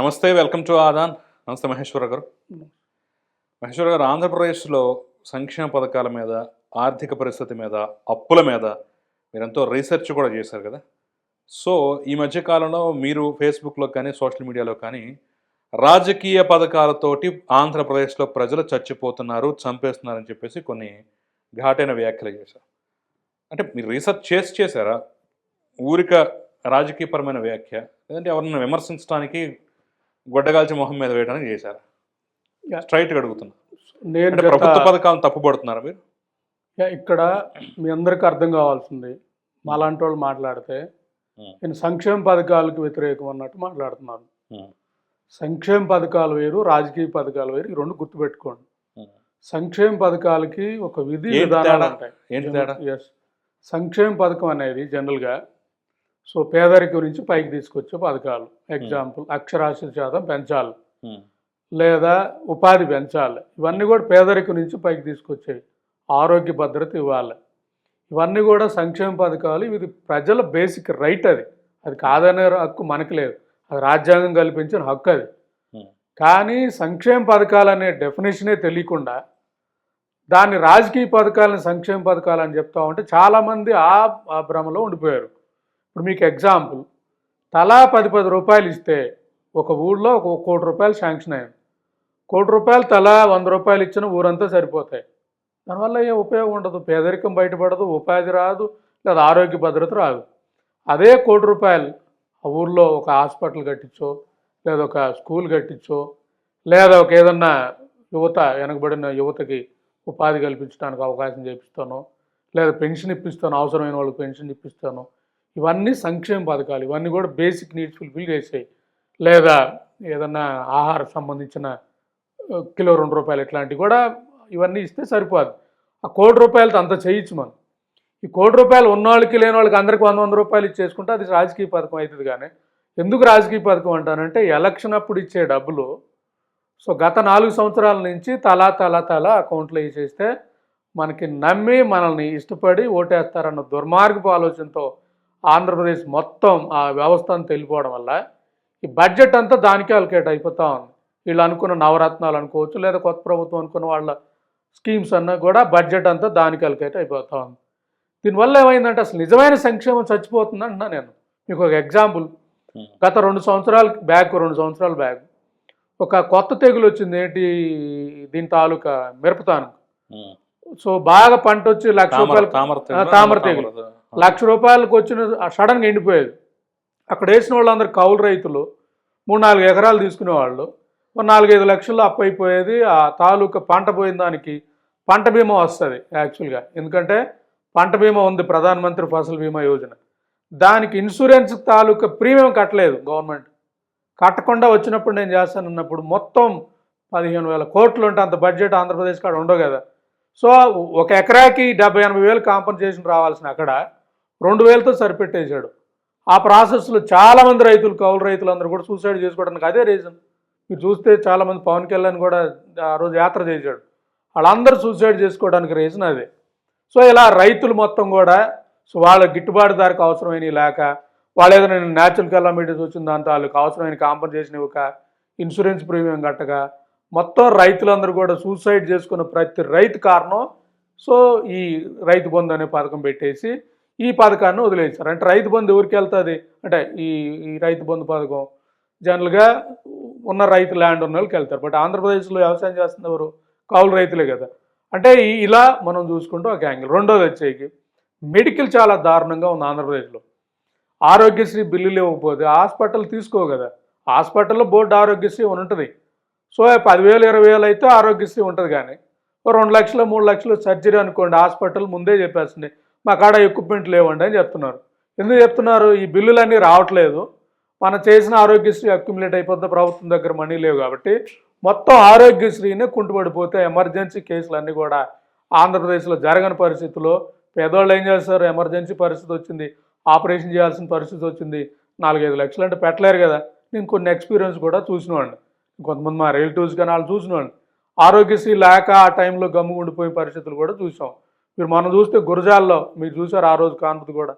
నమస్తే welcome to Aadan. నమస్తే మహేశ్వర గారు. మహేశ్వర గారు ఆంధ్రప్రదేశ్లో సంక్షేమ పథకాల మీద ఆర్థిక పరిస్థితి మీద అప్పుల మీద మీరెంతో రీసెర్చ్ కూడా చేశారు కదా. సో ఈ మధ్య కాలంలో మీరు ఫేస్బుక్లో కానీ సోషల్ మీడియాలో కానీ రాజకీయ పథకాలతోటి ఆంధ్రప్రదేశ్లో ప్రజలు చచ్చిపోతున్నారు చంపేస్తున్నారని చెప్పేసి కొన్ని ఘాటైన వ్యాఖ్యలు చేశారు. అంటే మీరు రీసెర్చ్ చేసి చేశారా? ఊరిక రాజకీయపరమైన వ్యాఖ్య లేదంటే ఎవరిని విమర్శించడానికి గొడ్డగాల్చి మొహం మీద వేయడానికి చేశారా Yeah. స్ట్రైట్గా అడుగుతున్నా నేను ప్రభుత్వ పథకాలను తప్పుపడుతున్నారా మీరు ఇక్కడ మీ అందరికీ అర్థం కావాల్సింది మాలాంటి వాళ్ళు మాట్లాడితే. నేను సంక్షేమ పథకాలకు వ్యతిరేకం అన్నట్టు మాట్లాడుతున్నాను. సంక్షేమ పథకాలు వేరు రాజకీయ పథకాలు వేరు ఈ రెండు గుర్తుపెట్టుకోండి. సంక్షేమ పథకాలకి ఒక విధి విధానాలు? ఉంటాయి సంక్షేమ పథకం అనేది జనరల్గా సో పేదరికం నుంచి పైకి తీసుకొచ్చే పథకాలు. ఎగ్జాంపుల్ అక్షరాస్యత శాతం పెంచాలి. ఉమ్, లేదా ఉపాధి పెంచాలి. ఇవన్నీ కూడా పేదరికం నుంచి పైకి తీసుకొచ్చేవి ఆరోగ్య భద్రత ఇవ్వాలి. ఇవన్నీ కూడా సంక్షేమ పథకాలు. ఇది ప్రజల బేసిక్ రైట్ అది. అది కాదనే హక్కు మనకి లేదు. అది రాజ్యాంగం కల్పించిన హక్కు అది. ఉమ్, కానీ సంక్షేమ పథకాలు అనే డెఫినేషనే తెలియకుండా దాన్ని రాజకీయ పథకాలని సంక్షేమ పథకాలు అని చెప్తా ఉంటే చాలామంది ఆ భ్రమలో ఉండిపోయారు. ఇప్పుడు మీకు ఎగ్జాంపుల్ తలా పది పది రూపాయలు ఇస్తే ఒక ఊళ్ళో ఒక కోటి రూపాయలు శాంక్షన్ అయ్యింది కోటి రూపాయలు తలా వంద రూపాయలు ఇచ్చిన ఊరంతా సరిపోతాయి. దానివల్ల ఏ ఉపయోగం ఉండదు. పేదరికం బయటపడదు ఉపాధి రాదు లేదా ఆరోగ్య భద్రత రాదు. అదే కోటి రూపాయలు ఆ ఊర్లో ఒక హాస్పిటల్ కట్టించో లేదా ఒక స్కూల్ కట్టించో లేదా ఒక ఏదన్నా యువత వెనకబడిన యువతకి ఉపాధి కల్పించడానికి అవకాశం చేపిస్తాను లేదా పెన్షన్ ఇప్పిస్తాను అవసరమైన వాళ్ళకి పెన్షన్ ఇప్పిస్తాను ఇవన్నీ సంక్షేమ పథకాలు. ఇవన్నీ కూడా బేసిక్ నీడ్స్ ఫుల్ఫిల్ చేసాయి. లేదా ఏదన్నా ఆహార సంబంధించిన కిలో రెండు రూపాయలు ఇట్లాంటివి కూడా ఇవన్నీ ఇస్తే సరిపోదు. ఆ కోటి రూపాయలతో అంత చేయొచ్చు మనం. ఈ కోటి రూపాయలు ఉన్నవాళ్ళకి లేని వాళ్ళకి అందరికి వంద వంద రూపాయలు ఇచ్చేసుకుంటే అది రాజకీయ పథకం అవుతుంది కానీ ఎందుకు రాజకీయ పథకం అంటానంటే ఎలక్షన్ అప్పుడు ఇచ్చే డబ్బులు. సో గత నాలుగు సంవత్సరాల నుంచి తలా తలా తలా అకౌంట్లో వేసేస్తే మనకి నమ్మి మనల్ని ఇష్టపడి ఓటేస్తారన్న దుర్మార్గపు ఆలోచనతో ఆంధ్రప్రదేశ్ మొత్తం ఆ వ్యవస్థ అంతా వెళ్ళిపోవడం వల్ల ఈ బడ్జెట్ అంతా దానికే అలకేట్ అయిపోతా ఉంది. వీళ్ళు అనుకున్న నవరత్నాలు అనుకోవచ్చు లేదా కొత్త ప్రభుత్వం అనుకున్న వాళ్ళ స్కీమ్స్ అన్నా కూడా బడ్జెట్ అంతా దానికి అలకేట్ అయిపోతా ఉంది. దీనివల్ల ఏమైందంటే అసలు నిజమైన సంక్షేమం చచ్చిపోతుంది అంటున్నా నేను. మీకు ఒక ఎగ్జాంపుల్ గత రెండు సంవత్సరాల బ్యాక్ రెండు సంవత్సరాల బ్యాక్ ఒక కొత్త తెగులు వచ్చింది ఏంటి? దీని తాలూకా మిరపతాను. సో బాగా పంట వచ్చి లక్ష రూపాయలు తామర తెగులు, లక్ష రూపాయలకు వచ్చిన సడన్గా ఎండిపోయేది. అక్కడ వేసిన వాళ్ళందరూ కౌలు రైతులు. మూడు నాలుగు ఎకరాలు తీసుకునేవాళ్ళు నాలుగైదు లక్షల్లో అప్పు అయిపోయేది. ఆ తాలూకా పంట పోయిన దానికి పంట బీమా వస్తుంది యాక్చువల్గా. ఎందుకంటే పంట బీమా ఉంది ప్రధానమంత్రి ఫసల్ బీమా యోజన. దానికి ఇన్సూరెన్స్ తాలూకా ప్రీమియం కట్టలేదు గవర్నమెంట్. కట్టకుండా వచ్చినప్పుడు నేను చేస్తానన్నప్పుడు మొత్తం పదిహేను వేల కోట్లు ఉంటే అంత బడ్జెట్ ఆంధ్రప్రదేశ్ కాడ ఉండవు కదా. సో ఒక ఎకరాకి డెబ్బై ఎనభై వేలు కాంపన్సేషన్ రావాల్సిన అక్కడ రెండు వేలతో సరిపెట్టేశాడు. ఆ ప్రాసెస్లో చాలామంది రైతులు కౌలు రైతులందరూ కూడా సూసైడ్ చేసుకోవడానికి అదే రీజన్ మీరు చూస్తే చాలామంది పవన్ కళ్యాణ్ కూడా ఆ రోజు యాత్ర చేశాడు. వాళ్ళందరూ సూసైడ్ చేసుకోవడానికి రీజన్ అదే. సో ఇలా రైతులు మొత్తం కూడా సో వాళ్ళ గిట్టుబాటు ధరకు అవసరమైనవి లేక వాళ్ళు ఏదైనా న్యాచురల్ కెలామిటీస్ వచ్చిన దాంతో వాళ్ళకి అవసరమైన కాంపన్సేషన్ ఇవ్వక ఇన్సూరెన్స్ ప్రీమియం కట్టక మొత్తం రైతులందరూ కూడా సూసైడ్ చేసుకున్న ప్రతి రైతు కారణం సో ఈ రైతు బంధు అనే పథకం పెట్టేసి ఈ పథకాన్ని వదిలేశారు. అంటే రైతు బంధు ఎవరికి వెళ్తుంది? అంటే ఈ ఈ రైతు బంధు పథకం. జనరల్గా ఉన్న రైతు ల్యాండ్ ఉన్న వాళ్ళకి వెళ్తారు. బట్ ఆంధ్రప్రదేశ్లో వ్యవసాయం చేస్తున్న ఎవరు? కౌలు రైతులే కదా. అంటే ఇలా మనం చూసుకుంటూ ఒక యాంగిల్. రెండోది వచ్చేకి మెడికల్ చాలా దారుణంగా ఉంది ఆంధ్రప్రదేశ్లో. ఆరోగ్యశ్రీ బిల్లులు ఇవ్వకపోతే హాస్పిటల్ తీసుకో కదా. హాస్పిటల్లో బోర్డు ఆరోగ్యశ్రీ ఉంటుంది. సో పదివేలు ఇరవై వేలు అయితే ఆరోగ్యశ్రీ ఉంటుంది కానీ రెండు లక్షలు మూడు లక్షలు సర్జరీ అనుకోండి హాస్పిటల్ ముందే చెప్పేస్తుంది. మా కాడ ఎక్విప్మెంట్ లేవండి అని చెప్తున్నారు. ఎందుకు చెప్తున్నారు? ఈ బిల్లులన్నీ రావట్లేదు. మనం చేసిన ఆరోగ్యశ్రీ అక్యుములేట్ అయిపోద్ది ప్రభుత్వం దగ్గర మనీ లేవు కాబట్టి మొత్తం ఆరోగ్యశ్రీనే కుంటుపడిపోతే ఎమర్జెన్సీ కేసులు అన్నీ కూడా ఆంధ్రప్రదేశ్లో జరగని పరిస్థితుల్లో పేదవాళ్ళు ఏం చేస్తారు? ఎమర్జెన్సీ పరిస్థితి వచ్చింది. ఆపరేషన్ చేయాల్సిన పరిస్థితి వచ్చింది. నాలుగైదు లక్షలు అంటే పెట్టలేరు కదా. నేను కొన్ని ఎక్స్పీరియన్స్ కూడా చూసినవాడిని. కొంతమంది మా రిలేటివ్స్ కానీ వాళ్ళు చూసినవాడిని. ఆరోగ్యశ్రీ లేక ఆ టైంలో గమ్ము ఉండిపోయే పరిస్థితులు కూడా చూసాం. మీరు మనం చూస్తే గురజాల్లో మీరు చూసారు ఆ రోజు కాన్పతి కూడా.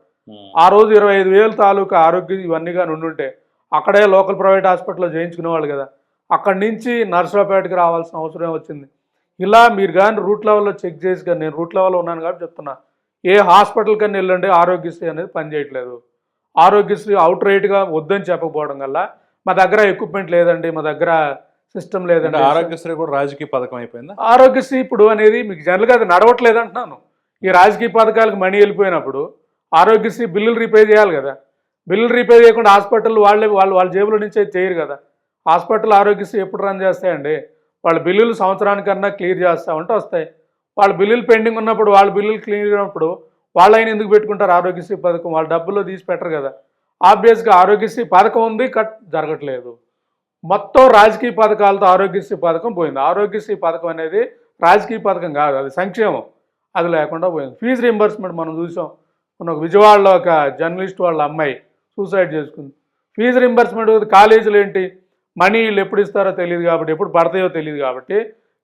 ఆ. రోజు ఇరవై ఐదు వేలు తాలూకా ఆరోగ్యం ఇవన్నీ కానీ ఉండుంటే అక్కడే లోకల్ ప్రైవేట్ హాస్పిటల్లో చేయించుకునేవాళ్ళు కదా. అక్కడి నుంచి నర్సరావుపేటకి రావాల్సిన అవసరం వచ్చింది? ఇలా మీరు కానీ రూట్ లెవెల్లో చెక్ చేసి కానీ నేను రూట్ లెవెల్లో ఉన్నాను కాబట్టి చెప్తున్నా. ఏ హాస్పిటల్ కన్నా వెళ్ళండి ఆరోగ్యశ్రీ అనేది పనిచేయట్లేదు ఆరోగ్యశ్రీ అవుట్ రైట్గా వద్దని చెప్పకపోవడం వల్ల మా దగ్గర ఎక్విప్మెంట్ లేదండి మా దగ్గర సిస్టమ్ లేదండి. ఆరోగ్యశ్రీ కూడా రాజకీయ పథకం అయిపోయిందా? ఆరోగ్యశ్రీ ఇప్పుడు అనేది మీకు జనరల్గా అది నడవట్లేదు అంటున్నాను. ఈ రాజకీయ పథకాలకు మనీ వెళ్ళిపోయినప్పుడు ఆరోగ్యశ్రీ బిల్లులు రీపే చేయాలి కదా. బిల్లులు రీపే చేయకుండా హాస్పిటల్ వాళ్ళే వాళ్ళు వాళ్ళ జేబుల నుంచి చేయరు కదా. హాస్పిటల్ ఆరోగ్యశ్రీ ఎప్పుడు రన్ చేస్తాయండి? వాళ్ళ బిల్లులు సంవత్సరానికన్నా క్లియర్ చేస్తామంటే వస్తాయి. వాళ్ళ బిల్లులు పెండింగ్ ఉన్నప్పుడు వాళ్ళ బిల్లులు క్లియర్ అయినప్పుడు వాళ్ళు అయినా ఎందుకు పెట్టుకుంటారు ఆరోగ్యశ్రీ పథకం? వాళ్ళ డబ్బుల్లో తీసి పెట్టరు కదా. ఆబ్వియస్గా ఆరోగ్యశ్రీ పథకం ఉంది కట్ జరగట్లేదు. మొత్తం రాజకీయ పథకాలతో ఆరోగ్యశ్రీ పథకం పోయింది. ఆరోగ్యశ్రీ పథకం అనేది రాజకీయ పథకం కాదు అది సంక్షేమం. అది లేకుండా పోయింది. ఫీజు రింబర్స్మెంట్ మనం చూసాం. మన ఒక విజయవాడలో ఒక జర్నలిస్ట్ వాళ్ళ అమ్మాయి సూసైడ్ చేసుకుంది. ఫీజు రింబర్స్మెంట్ కాలేజీలు ఏంటి? మనీ వీళ్ళు ఎప్పుడు ఇస్తారో తెలియదు కాబట్టి ఎప్పుడు పడతాయో తెలియదు కాబట్టి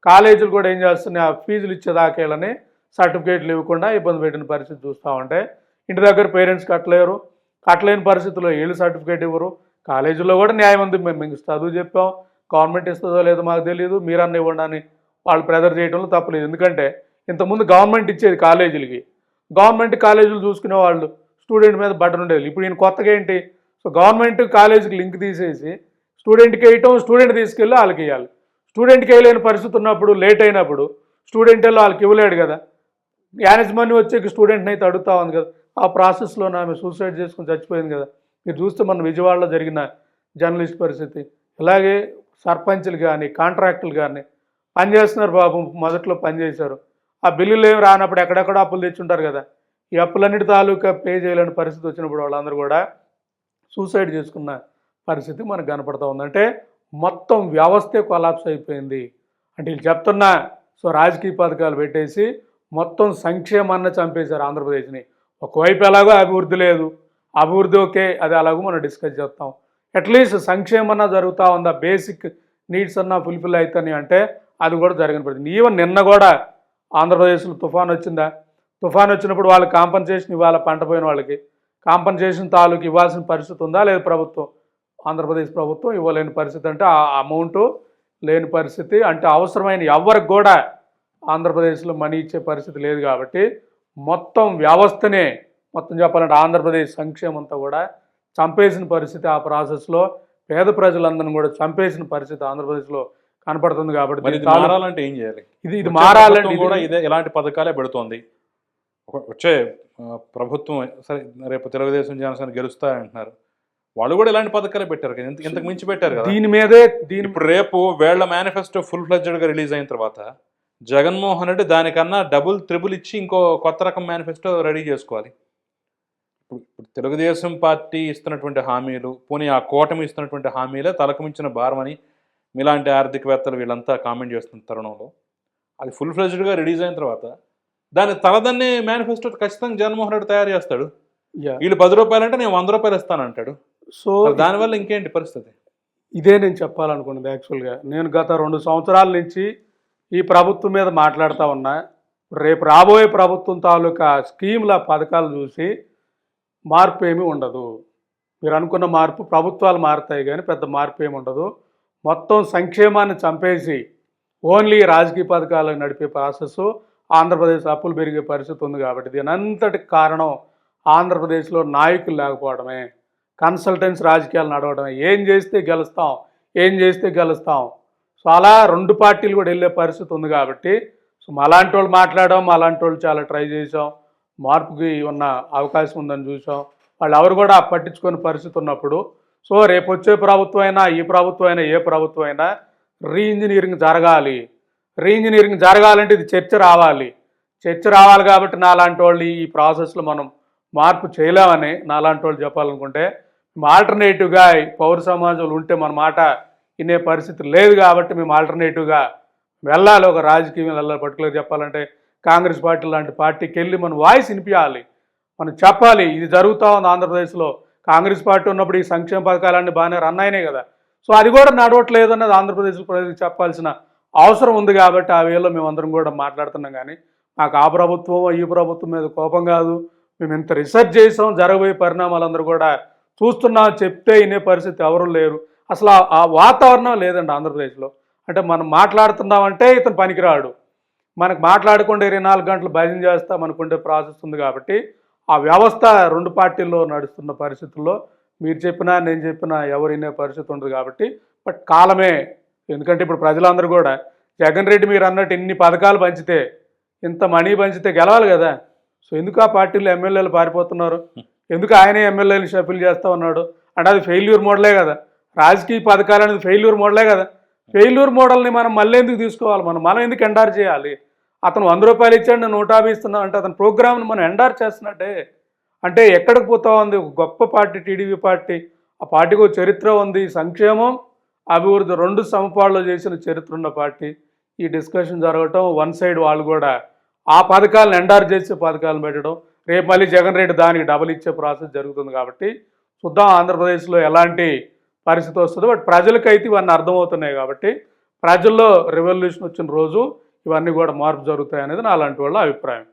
కాలేజీలు కూడా ఏం చేస్తున్నాయి? ఆ ఫీజులు ఇచ్చేదాకేళ్ళని సర్టిఫికేట్లు ఇవ్వకుండా ఇబ్బంది పెట్టిన పరిస్థితి చూస్తూ ఉంటే ఇంటి దగ్గర పేరెంట్స్ కట్టలేరు. కట్టలేని పరిస్థితుల్లో వీళ్ళు సర్టిఫికేట్ ఇవ్వరు. కాలేజీలో కూడా న్యాయం ఉంది. మేము మీకు చదువు చెప్పాం. గవర్నమెంట్ ఇస్తుందో లేదో మాకు తెలియదు మీరన్న ఇవ్వండి అని వాళ్ళు ప్రెజర్ చేయడంలో తప్పలేదు. ఎందుకంటే ఇంతకుముందు గవర్నమెంట్ ఇచ్చేది కాలేజీలకి. గవర్నమెంట్ కాలేజీలు చూసుకునే వాళ్ళు స్టూడెంట్ మీద బట్టన్ ఉండేది. ఇప్పుడు ఈయన కొత్తగా ఏంటి? సో గవర్నమెంట్ కాలేజీకి లింక్ తీసేసి స్టూడెంట్కి వేయటం స్టూడెంట్ తీసుకెళ్ళి వాళ్ళకి ఇవ్వాలి స్టూడెంట్కి వేయలేని పరిస్థితి ఉన్నప్పుడు లేట్ అయినప్పుడు స్టూడెంట్ వెళ్ళి వాళ్ళకి ఇవ్వలేడు కదా. యానేజ్ వచ్చేకి స్టూడెంట్ని అయితే అడుగుతా ఉంది కదా. ఆ ప్రాసెస్లో ఆమె సూసైడ్ చేసుకుని చచ్చిపోయింది కదా. మీరు చూస్తే మన విజయవాడలో జరిగిన జర్నలిస్ట్ పరిస్థితి. ఇలాగే సర్పంచ్లు కానీ కాంట్రాక్టులు కానీ పనిచేస్తున్నారు బాబు మొదట్లో పనిచేశారు ఆ బిల్లులు ఏమి రానప్పుడు ఎక్కడెక్కడ అప్పులు తెచ్చుంటారు కదా. ఈ అప్పులన్నిటి తాలూకా పే చేయలేని పరిస్థితి వచ్చినప్పుడు వాళ్ళందరూ కూడా సూసైడ్ చేసుకున్న పరిస్థితి మనకు కనపడతా ఉందంటే మొత్తం వ్యవస్థే కొలాప్స్ అయిపోయింది. అంటే వీళ్ళు చెప్తున్నా సో రాజకీయ పథకాలు పెట్టేసి మొత్తం సంక్షేమాన్ని చంపేశారు ఆంధ్రప్రదేశ్ని. ఒకవైపు ఎలాగో అభివృద్ధి లేదు. అభివృద్ధి ఓకే అది అలాగో మనం డిస్కస్ చేస్తాం. అట్లీస్ట్ సంక్షేమన్నా జరుగుతూ ఉందా? బేసిక్ నీడ్స్ అన్నా ఫుల్ఫిల్ అవుతాయి అంటే అది కూడా జరిగిన పరిస్థితి. ఈవెన్ నిన్న కూడా ఆంధ్రప్రదేశ్లో తుఫాన్ వచ్చిందా? తుఫాన్ వచ్చినప్పుడు వాళ్ళకి కాంపన్సేషన్ ఇవ్వాలి పంట పోయిన వాళ్ళకి? కాంపన్సేషన్ తాలూకు ఇవ్వాల్సిన పరిస్థితి ఉందా? లేదు ప్రభుత్వం ఆంధ్రప్రదేశ్ ప్రభుత్వం ఇవ్వలేని పరిస్థితి అంటే ఆ అమౌంట్ లేని పరిస్థితి. అంటే అవసరమైన ఎవరికి కూడా ఆంధ్రప్రదేశ్లో మనీ ఇచ్చే పరిస్థితి లేదు కాబట్టి మొత్తం వ్యవస్థనే మొత్తం చెప్పాలంటే ఆంధ్రప్రదేశ్ సంక్షేమం అంతా కూడా చంపేసిన పరిస్థితి ఆ ప్రాసెస్లో. పేద ప్రజలందరిని కూడా చంపేసిన పరిస్థితి ఆంధ్రప్రదేశ్లో కనపడుతుంది కాబట్టి మారాలంటే ఏం చేయాలి? ఇది ఇది మారాలంటే కూడా ఇది- ఇలాంటి పథకాలే పెడుతోంది. వచ్చే ప్రభుత్వం సరే రేపు తెలుగుదేశం జనసేన గెలుస్తారంటున్నారు వాళ్ళు కూడా ఇలాంటి పథకాలే పెట్టారు కదా. ఇంత- ఇంతకు మించి పెట్టారు కదా. దీని మీదే దీని ఇప్పుడు రేపు వేళ్ళ మేనిఫెస్టో ఫుల్ ఫ్లెడ్జెడ్గా రిలీజ్ అయిన తర్వాత జగన్మోహన్ రెడ్డి దానికన్నా డబుల్ త్రిబుల్ ఇచ్చి ఇంకో కొత్త రకం మేనిఫెస్టో రెడీ చేసుకోవాలి. ఇప్పుడు ఇప్పుడు తెలుగుదేశం పార్టీ ఇస్తున్నటువంటి హామీలు పోనీ ఆ కూటమి ఇస్తున్నటువంటి హామీలే తలకు మించిన భారం అని మీలాంటి ఆర్థికవేత్తలు వీళ్ళంతా కామెంట్ చేస్తున్న తరుణంలో. అది ఫుల్ ఫ్లెడ్జ్డ్గా రిలీజ్ అయిన తర్వాత దాని తలదన్నే మేనిఫెస్టో ఖచ్చితంగా జగన్మోహన్ రెడ్డి తయారు చేస్తాడు. వీళ్ళు పది రూపాయలు అంటే నేను వంద రూపాయలు ఇస్తానంటాడు. సో మరి దానివల్ల ఇంకేంటి పరిస్థితి? ఇదే నేను చెప్పాలనుకున్నది యాక్చువల్గా. నేను గత రెండు సంవత్సరాల నుంచి ఈ ప్రభుత్వం మీద మాట్లాడుతూ ఉన్నా. రేపు రాబోయే ప్రభుత్వం తాలూకా స్కీముల పథకాలు చూసి మార్పు ఏమీ ఉండదు. మీరు అనుకున్న మార్పు ప్రభుత్వాలు మారుతాయి కానీ పెద్ద మార్పు ఏమి ఉండదు. మొత్తం సంక్షేమాన్ని చంపేసి ఓన్లీ రాజకీయ పథకాలు నడిపే ప్రాసెస్ ఆంధ్రప్రదేశ్ అప్పులు పెరిగే పరిస్థితి ఉంది కాబట్టి దీని అంతటి కారణం ఆంధ్రప్రదేశ్లో నాయకులు లేకపోవడమే. కన్సల్టెన్స్ రాజకీయాలు నడవడమే. ఏం చేస్తే గెలుస్తాం ఏం చేస్తే గెలుస్తాం. సో అలా రెండు పార్టీలు కూడా వెళ్ళే పరిస్థితి ఉంది కాబట్టి సో అలాంటి వాళ్ళు మాట్లాడాం అలాంటి వాళ్ళు చాలా ట్రై చేసాం మార్పుకి ఉన్న అవకాశం ఉందని చూసాం. వాళ్ళు ఎవరు కూడా పట్టించుకునే పరిస్థితి ఉన్నప్పుడు సో రేపు వచ్చే ప్రభుత్వం అయినా ఈ ప్రభుత్వం అయినా ఏ ప్రభుత్వం అయినా రీఇంజనీరింగ్ జరగాలి. రీఇంజనీరింగ్ జరగాలంటే ఇది చర్చ రావాలి. చర్చ రావాలి కాబట్టి నాలాంటి వాళ్ళు ఈ ప్రాసెస్లో మనం మార్పు చేయలేమని నాలాంటి వాళ్ళు చెప్పాలనుకుంటే మేము ఆల్టర్నేటివ్గా పౌర సమాజంలో ఉంటే మన మాట వినే పరిస్థితి లేదు కాబట్టి మేము ఆల్టర్నేటివ్గా వెళ్ళాలి. ఒక రాజకీయం వెళ్ళాలి. పర్టికులర్ చెప్పాలంటే కాంగ్రెస్ పార్టీ లాంటి పార్టీకి వెళ్ళి మన వాయిస్ వినిపించాలి మనం చెప్పాలి ఇది జరుగుతూ ఉంది ఆంధ్రప్రదేశ్లో. కాంగ్రెస్ పార్టీ ఉన్నప్పుడు ఈ సంక్షేమ పథకాలన్నీ బాగానే రన్ అయినాయి కదా. సో అది కూడా నడవట్లేదు అన్నది ఆంధ్రప్రదేశ్ ప్రజలకు చెప్పాల్సిన అవసరం ఉంది కాబట్టి ఆ వేలో మేమందరం కూడా మాట్లాడుతున్నాం కానీ మాకు ఆ ప్రభుత్వం ఈ ప్రభుత్వం మీద కోపం కాదు. మేము ఇంత రీసెర్చ్ చేసాం జరగబోయే పరిణామాలందరూ కూడా చూస్తున్నా చెప్తే ఇనే పరిస్థితి ఎవరు లేరు. అసలు ఆ వాతావరణం లేదండి ఆంధ్రప్రదేశ్లో. అంటే మనం మాట్లాడుతున్నామంటే ఇతను పనికిరాడు. మనకు మాట్లాడకుండా ఇరవై నాలుగు గంటలు భజన చేస్తాం అనుకుంటే ప్రాసెస్ ఉంది కాబట్టి ఆ వ్యవస్థ రెండు పార్టీల్లో నడుస్తున్న పరిస్థితుల్లో మీరు చెప్పినా నేను చెప్పినా ఎవరు వినే పరిస్థితి ఉండదు కాబట్టి బట్ కాలమే. ఎందుకంటే ఇప్పుడు ప్రజలందరూ కూడా జగన్ రెడ్డి మీరు అన్నట్టు ఇన్ని పథకాలు పంచితే ఇంత మనీ పంచితే గెలవాలి కదా. సో ఎందుకు ఆ పార్టీలో ఎమ్మెల్యేలు పారిపోతున్నారు? ఎందుకు ఆయనే ఎమ్మెల్యేలు షఫిల్ చేస్తా ఉన్నాడు? అంటే అది ఫెయిల్యూర్ మోడలే కదా. రాజకీయ పథకాలు అనేది ఫెయిల్యూర్ మోడలే కదా. ఫెయిల్యూర్ మోడల్ని మనం మళ్ళీ ఎందుకు తీసుకోవాలి? మనం మనం ఎందుకు ఎండార్ చేయాలి? అతను వంద రూపాయలు ఇచ్చాడు నేను నూట యాభై ఇస్తున్నాను అంటే అతని ప్రోగ్రామ్ని మనం ఎండార్ చేస్తున్నట్టే. అంటే ఎక్కడికి పోతా ఉంది? గొప్ప పార్టీ టీడీపీ పార్టీ. ఆ పార్టీకి ఒక చరిత్ర ఉంది సంక్షేమం అభివృద్ధి రెండు సమపాళ్ళు చేసిన చరిత్ర ఉన్న పార్టీ. ఈ డిస్కషన్ జరగటం వన్ సైడ్ వాళ్ళు కూడా ఆ పథకాలను ఎండార్ చేసే పథకాలను పెట్టడం. రేపు మళ్ళీ జగన్ రెడ్డి దానికి డబుల్ ఇచ్చే ప్రాసెస్ జరుగుతుంది కాబట్టి చూద్దాం ఆంధ్రప్రదేశ్లో ఎలాంటి పరిస్థితి వస్తుందో. బట్ ప్రజలకైతే ఇవన్నీ అర్థమవుతున్నాయి కాబట్టి ప్రజల్లో రెవల్యూషన్ వచ్చిన రోజు ఇవన్నీ కూడా మార్పు జరుగుతాయి అనేది నా అలాంటి వాళ్ళ అభిప్రాయం.